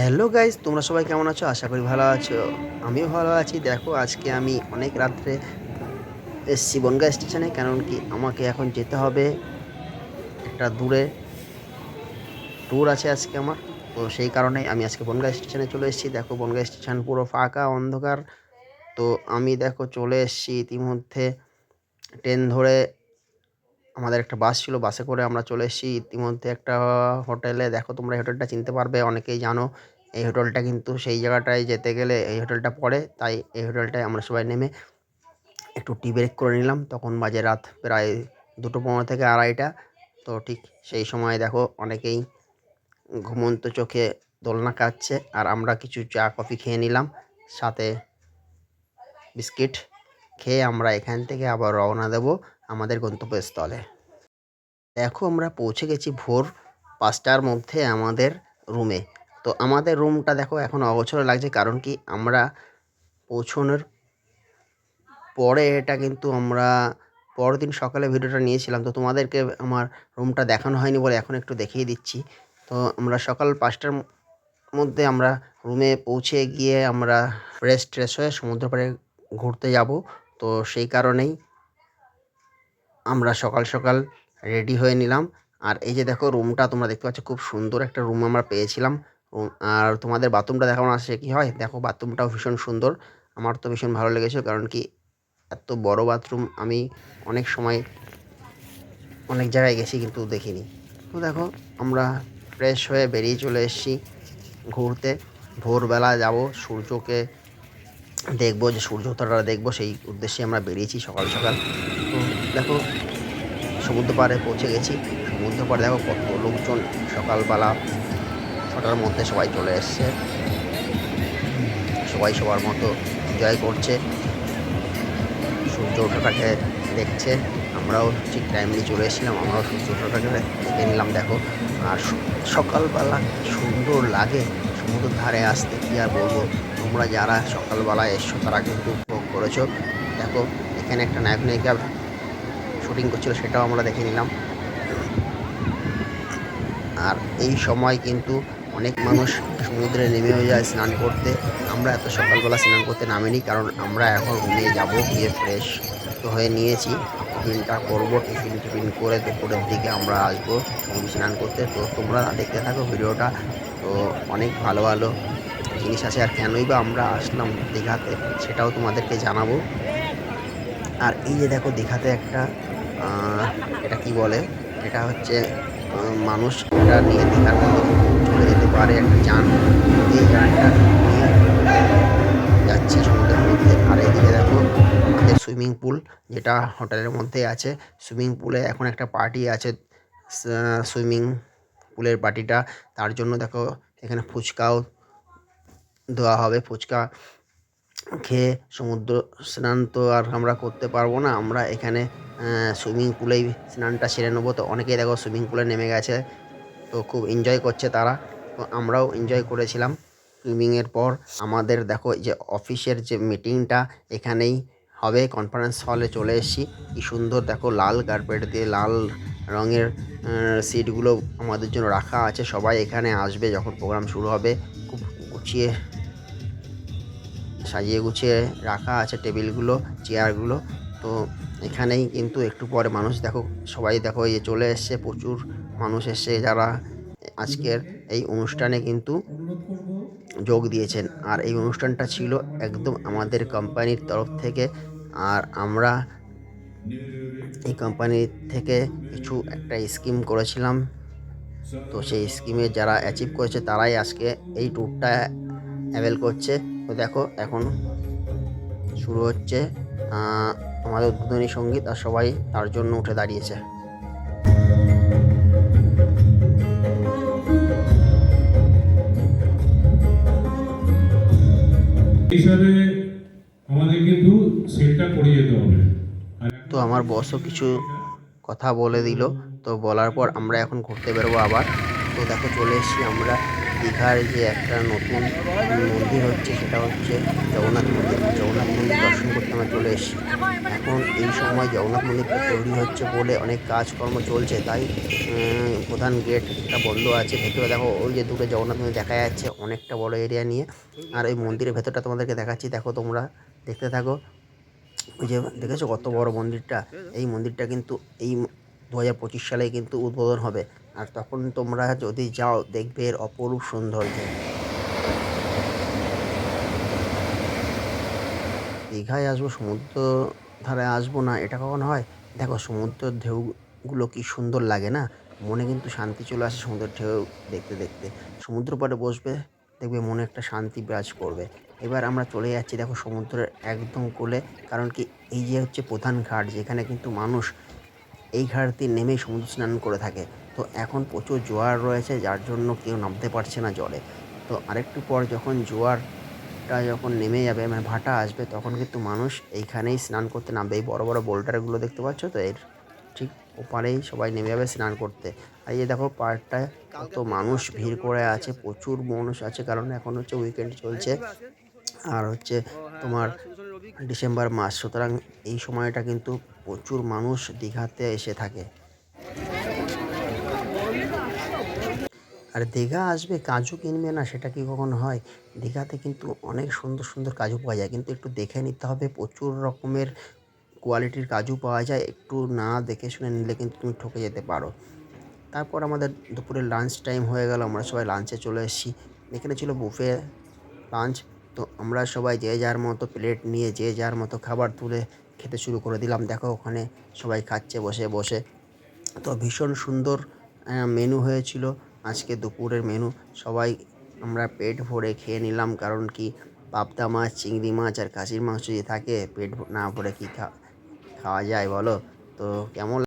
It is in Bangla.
হ্যালো গাইজ তোমরা সবাই কেমন আছো? আশা করি ভালো আছো। আমিও ভালো আছি। দেখো, আজকে আমি অনেক রাত্রে এসছি বনগা স্টেশনে, কারণ কি আমাকে এখন যেতে হবে একটা দূরে। ট্যুর আছে আজকে আমার, তো সেই কারণে আমি আজকে বনগা স্টেশনে চলে এসেছি। দেখো, বনগা স্টেশন পুরো ফাঁকা, অন্ধকার। তো আমি দেখো, চলে এসেছি ইতিমধ্যে। ট্রেন ধরে আমাদের একটা বাস ছিল, বাসে করে আমরা চলে এসেছি। ইতিমধ্যে একটা হোটেলে, দেখো তোমরা এই হোটেলটা চিনতে পারবে, অনেকেই জানো। এই হোটেলটা কিন্তু সেই জায়গাটায় যেতে গেলে এই হোটেলটা পড়ে, তাই এই হোটেলটায় আমরা সবাই নেমে একটু টি ব্রেক করে নিলাম। তখন বাজে রাত প্রায় দুটো পনেরো থেকে আড়াইটা। তো ঠিক সেই সময় দেখো অনেকেই ঘুমন্ত চোখে দোলনা কাটছে আর আমরা কিছু চা, কফি খেয়ে নিলাম। সাথে বিস্কিট খেয়ে আমরা এখান থেকে আবার রওনা দেব আমাদের গন্তব্যস্থলে। দেখো আমরা পৌঁছে গেছি ভোর পাঁচটার মধ্যে আমাদের রুমে তো আমাদের রুমটা দেখো এখন অগোছর লাগছে কারণ কি আমরা পৌঁছানোর পরে এটা কিন্তু আমরা পরের দিন সকালে ভিডিওটা নিয়েছিলাম। তো তোমাদেরকে আমার রুমটা দেখানো হয়নি বলে এখন একটু দেখিয়ে দিচ্ছি। তো আমরা সকাল পাঁচটার মধ্যে আমরা রুমে পৌঁছে গিয়ে আমরা ফ্রেশ ট্রেশ হয়ে সমুদ্র পাড়ে ঘুরতে যাব। তো সেই কারণেই আমরা সকাল সকাল রেডি হয়ে নিলাম। আর এই যে দেখো রুমটা তোমরা দেখতে পাচ্ছ খুব সুন্দর একটা রুম আমরা পেয়েছিলাম। আর তোমাদের বাথরুমটা দেখানো আসে কি হয়? দেখো বাথরুমটাও ভীষণ সুন্দর। আমার তো ভীষণ ভালো লেগেছে কারণ কি এত বড় বাথরুম আমি অনেক সময় অনেক জায়গায় গেছি কিন্তু দেখিনি। তো দেখো আমরা ফ্রেশ হয়ে বেরিয়ে চলে এসেছি ঘুরতে। ভোরবেলা যাব, সূর্যকে দেখব, যে সূর্য ওঠাটা দেখব সেই উদ্দেশ্যে আমরা বেরিয়েছি সকাল সকাল। তো দেখো সমুদ্র পাড়ে পৌঁছে গেছি। সমুদ্র পাড়ে দেখো কত লোকজন। সকালবেলা ছটার মধ্যে সবাই চলে এসছে। সবাই সবার মতো এনজয় করছে। সূর্য ওঠাটাকে দেখছে। আমরাও ঠিক টাইমলি চলে এসেছিলাম। আমরাও সূর্য ওঠাটাকে দেখে নিলাম, দেখো। আর সকালবেলা সুন্দর লাগে সমুদ্রের ধারে আসতে। কি আর বলব? তোমরা যারা সকালবেলা এসছো, তারা কিন্তু উপভোগ করেছ। দেখো, এখানে একটা নায়ক নায়িকা শুটিং করছিল, সেটাও আমরা দেখে নিলাম। আর এই সময় কিন্তু অনেক মানুষ সমুদ্রে নেমেও যায় স্নান করতে। আমরা এত সকালবেলা স্নান করতে নামিনি, কারণ আমরা এখন রুমে যাব, গিয়ে ফ্রেশ তো হয়ে নিয়েছি। টিফিনটা করব, টিফিন টিফিন করে দুপুরের দিকে আমরা আসব স্নান করতে। তো তোমরা দেখতে থাকো ভিডিওটা। তো অনেক ভালো ভালো জিনিস আছে, আর কেনই বা আমরা আসলাম দীঘাতে, সেটাও তোমাদেরকে জানাব। আর এই যে দেখো দীঘাতে একটা এটা কি বলে? এটা হচ্ছে মানুষ এটা নিয়ে দীঘার মতো চলে যেতে পারে একটা যান। এই যানটা নিয়ে যাচ্ছি সমুদ্রের মধ্যে। আর এইদিকে দেখো আমাদের সুইমিং পুল, যেটা হোটেলের মধ্যে আছে। সুইমিং পুলে এখন একটা পার্টি আছে সুইমিং পুলের পার্টিটা। তার জন্য দেখো এখানে ফুচকাও দেওয়া হবে। ফুচকা খেয়ে সমুদ্র স্নান তো আর আমরা করতে পারব না। আমরা এখানে সুইমিং পুলেই স্নানটা সেরে নেব। তো অনেকেই দেখো সুইমিং পুলে নেমে গেছে। তো খুব এনজয় করছে তারা। তো আমরাও এনজয় করেছিলাম সুইমিংয়ের পর। আমাদের দেখো যে অফিসের যে মিটিংটা এখানেই হবে। কনফারেন্স হলে চলে এসেছি। কি সুন্দর দেখো লাল কার্পেট দিয়ে লাল রঙের সিটগুলো আমাদের জন্য রাখা আছে। সবাই এখানে আসবে যখন প্রোগ্রাম শুরু হবে। খুব গুছিয়ে সাজিয়ে গুছিয়ে রাখা আছে টেবিলগুলো, চেয়ারগুলো। তো এখানেই কিন্তু একটু পরে মানুষ দেখো, সবাই দেখো এই চলে এসছে, প্রচুর মানুষ এসছে যারা আজকের এই অনুষ্ঠানে কিন্তু যোগ দিয়েছেন। আর এই অনুষ্ঠানটা ছিল একদম আমাদের কোম্পানির তরফ থেকে। আর আমরা এই কোম্পানি থেকে কিছু একটা স্কিম করেছিলাম। তো সেই স্কিমে যারা অ্যাচিভ করেছে, তারাই আজকে এই ট্যুরটা অ্যাভেল করছে। তো দেখো এখন শুরু হচ্ছে আমাদের উদ্বোধনী সংগীত আর সবাই তার জন্য উঠে দাঁড়িয়েছে। হিসাবে আমাদের কিন্তু সেটটা করে যেতে হবে। তো আমার বসও কিছু কথা বলে দিল তো বলার পর আমরা এখন ঘুরতে বেরোবো আবার। তো দেখো চলে এসেছি আমরা দীঘার যে একটা নতুন মন্দির হচ্ছে, সেটা হচ্ছে জগন্নাথ মন্দির। জগন্নাথ মন্দির দর্শন করতে আমরা চলে এসেছি। এখন এই সময় জগন্নাথ মন্দিরটা তৈরি হচ্ছে বলে অনেক কাজকর্ম চলছে, তাই প্রধান গেটটা বন্ধ আছে। ভেতরে দেখো, ওই যে দূরে জগন্নাথ মন্দির দেখা যাচ্ছে অনেকটা বড় এরিয়া নিয়ে। আর ওই মন্দিরের ভেতরটা তোমাদেরকে দেখাচ্ছি। দেখো তোমরা, দেখতে থাকো। ওই যে, দেখেছ কত বড় মন্দিরটা? এই মন্দিরটা কিন্তু এই দু হাজার পঁচিশ সালে কিন্তু উদ্বোধন হবে। আর তখন তোমরা যদি যাও, দেখবে এর অপরূপ সৌন্দর্য। দীঘায় আসব সমুদ্র ধারে আসব না, এটা কখন হয়? দেখো, সমুদ্রের ঢেউগুলো কি সুন্দর লাগে না? মনে কিন্তু শান্তি চলে আসে সমুদ্রের ঢেউ দেখতে দেখতে। সমুদ্র পাড়ে বসবে, দেখবে মনে একটা শান্তি বিরাজ করবে। এবার আমরা চলে যাচ্ছি, দেখো, সমুদ্রের একদম কোলে। কারণ কি, এই যে হচ্ছে প্রধান ঘাট, যেখানে কিন্তু মানুষ এই ঘাট দিয়ে নেমেই সমুদ্র স্নান করে থাকে। তো এখন প্রচুর জোয়ার রয়েছে, যার জন্য কেউ নামতে পারছে না জলে। তো আরেকটু পর যখন জোয়ারটা যখন নেমে যাবে মানে ভাটা আসবে, তখন কিন্তু মানুষ এইখানেই স্নান করতে নামবে। এই বড় বড় বোল্ডারগুলো দেখতে পাচ্ছ তো? এর ঠিক ওপারেই সবাই নেমে যাবে স্নান করতে। আর এই দেখো পার্কটায় কত মানুষ ভিড় করে আছে, প্রচুর মানুষ আছে, কারণ এখন হচ্ছে উইকেন্ড চলছে। আর হচ্ছে তোমার ডিসেম্বর মাস, সুতরাং এই সময়টা কিন্তু প্রচুর মানুষ দীঘাতে এসে থাকে। আর দীঘা আসবে, কাজু কিনবে না, সেটা কি কখনো হয়? দীঘাতে কিন্তু অনেক সুন্দর সুন্দর কাজু পাওয়া যায়, কিন্তু একটু দেখে নিতে হবে, প্রচুর রকমের কোয়ালিটির কাজু পাওয়া যায়, একটু না দেখে শুনে নিলে কিন্তু তুমি ঠকে যেতে পারো। তারপর আমাদের দুপুরে লাঞ্চ টাইম হয়ে গেল, আমরা সবাই লাঞ্চে চলে এসেছি। এখানে ছিল বুফে লাঞ্চ তো আমরা সবাই যে যার মতো প্লেট নিয়ে যে যার মতো খাবার তুলে খেতে শুরু করে দিলাম। দেখো ওখানে সবাই খাচ্ছে, বসে বসে। তো ভীষণ সুন্দর মেনু হয়েছিল। আজকে দুপুরের মেনু সবাই আমরা পেট ভরে খেয়ে নিলাম কারণ কি পাবদা মাছ, চিংড়ি মাছ আর খাসির মাংস যদি থাকে, পেট না ভরে কি খাওয়া যায় বলো? তো কেমন